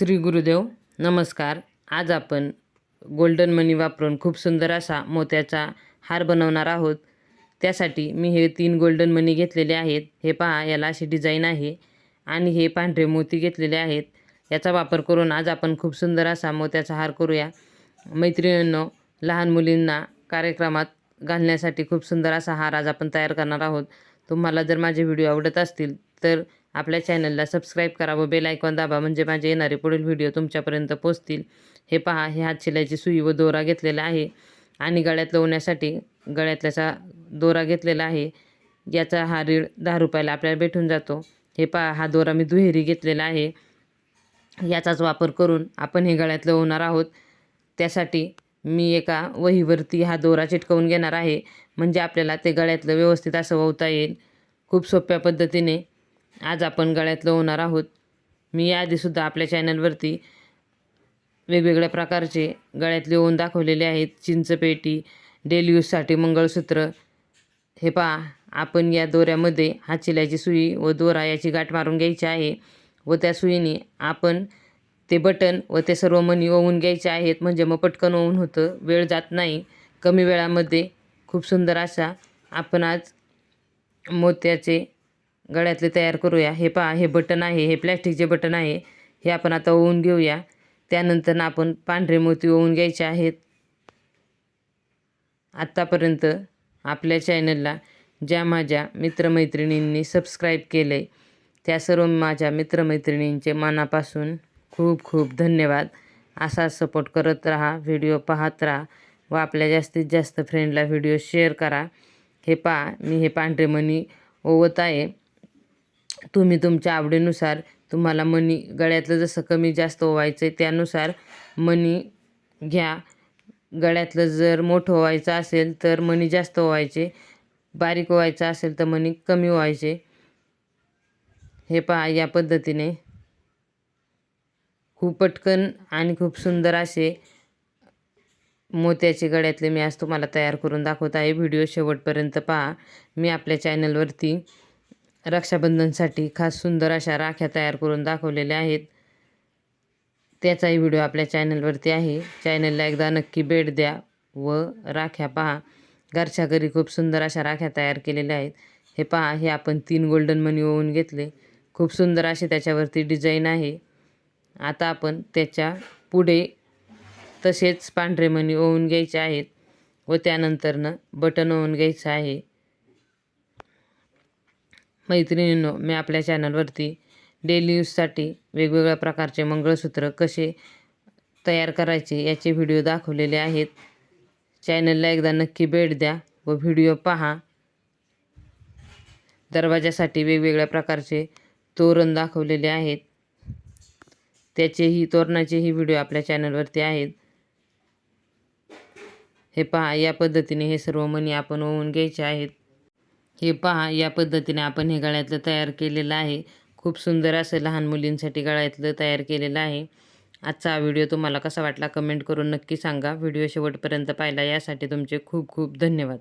श्री गुरुदेव नमस्कार. आज आपण गोल्डन मनी वापरून खूप सुंदर असा मोत्याचा हार बनवणार आहोत. त्यासाठी मी हे तीन गोल्डन मनी घेतलेले आहेत. हे पहा याला अशी डिझाईन आहे आणि हे पांढरे मोती घेतलेले आहेत. याचा वापर करून आज आपण खूप सुंदर असा मोत्याचा हार करूया. मैत्रिणींनो लहान मुलींना कार्यक्रमात घालण्यासाठी खूप सुंदर असा हार आज आपण तयार करणार आहोत. तुम्हाला जर माझे व्हिडिओ आवडत असतील तर आपल्या चॅनलला सबस्क्राईब करा व बेल आयकॉन दाबा म्हणजे माझे येणारे पुढील व्हिडिओ तुमच्यापर्यंत पोचतील हे पहा हे हात शिलाईची सुई व दोरा घेतलेला आहे. आणि गळ्यात लवण्यासाठी गळ्यातल्याचा दोरा घेतलेला आहे. याचा हा रीळ दहा रुपयाला आपल्याला भेटून जातो. हे पहा हा दोरा मी दुहेरी घेतलेला आहे. याचाच वापर करून आपण हे गळ्यात लवणार आहोत. त्यासाठी मी एका वहीवरती हा दोरा चिटकवून घेणार आहे. म्हणजे आपल्याला ते गळ्यातलं व्यवस्थित असं ववता येईल. खूप सोप्या पद्धतीने आज आपण गळ्यातलं होणार आहोत. मी याआधीसुद्धा आपल्या चॅनलवरती वेगवेगळ्या प्रकारचे गळ्यातले ओन दाखवलेले आहेत. चिंचपेटी डेली यूजसाठी मंगळसूत्र. हे पहा आपण या दोऱ्यामध्ये हाचिल्याची सुई व दोरा याची गाठ मारून घ्यायची आहे व त्या सुईने आपण ते बटन व ते सर्व मणी ओवून घ्यायचे आहेत. म्हणजे मग पटकन ओवून होतं. वेळ जात नाही. कमी वेळामध्ये खूप सुंदर असा आपण आज मोत्याचे गळ्यातले तयार करूया. हे पहा हे बटन आहे हे प्लॅस्टिकचे बटन आहे. हे आपण आता ओवून घेऊया. त्यानंतर आपण पांढरे मोती ओवून घ्यायचे आहेत. आत्तापर्यंत आपल्या चॅनलला ज्या माझ्या मित्रमैत्रिणींनी सबस्क्राईब केलं आहे त्या सर्व माझ्या मित्रमैत्रिणींचे मनापासून खूप खूप धन्यवाद. असा सपोर्ट करत राहा व्हिडिओ पाहत राहा व आपल्या जास्तीत जास्त फ्रेंडला व्हिडिओ शेअर करा. हे पहा मी हे पांढरे मणी ओवत आहे. तुम्ही तुमच्या आवडीनुसार तुम्हाला मनी गळ्यातलं जसं कमी जास्त ओवायचं आहे त्यानुसार मनी घ्या. गळ्यातलं जर मोठं व्हायचं असेल तर मनी जास्त ओवायचे बारीक व्हायचं असेल तर मनी कमी व्हायचे. हे पहा या पद्धतीने. खूप पटकन आणि खूप सुंदर असे मोत्याचे गळ्यातले मी आज तुम्हाला तयार करून दाखवत आहे. व्हिडिओ शेवटपर्यंत पहा. मी आपल्या चॅनलवरती रक्षाबंधनसाठी खास सुंदर अशा राख्या तयार करून दाखवलेल्या आहेत. त्याचाही व्हिडिओ आपल्या चॅनलवरती आहे. चॅनलला एकदा नक्की भेट द्या व राख्या पहा. घरच्या घरी खूप सुंदर अशा राख्या तयार केलेल्या आहेत. हे पहा हे आपण तीन गोल्डन मनी ओवून घेतले. खूप सुंदर असे त्याच्यावरती डिझाईन आहे. आता आपण त्याच्या पुढे तसेच पांढरे मणी ओवून घ्यायचे आहेत व त्यानंतरनं बटन ओवून घ्यायचं आहे. मैत्रिणींनो मी आपल्या चॅनलवरती डेली यूजसाठी वेगवेगळ्या प्रकारचे मंगळसूत्र कसे तयार करायचे याचे व्हिडिओ दाखवलेले आहेत. चॅनलला एकदा नक्की भेट द्या व व्हिडिओ पहा. दरवाजासाठी वेगवेगळ्या प्रकारचे तोरण दाखवलेले आहेत. त्याचेही तोरणाचेही व्हिडिओ आपल्या चॅनलवरती आहेत. हे पहा या पद्धतीने हे सर्व मणी आपण ओवून घ्यायचे आहेत. हे पहा या पद्धतीने आपण हे गळ्यातलं तयार केलेलं आहे. खूप सुंदर असं लहान मुलींसाठी गळ्यातलं तयार केलेलं आहे. आजचा हा व्हिडिओ तुम्हाला कसा वाटला कमेंट करून नक्की सांगा. व्हिडिओ शेवटपर्यंत पाहिला यासाठी तुमचे खूप खूप धन्यवाद.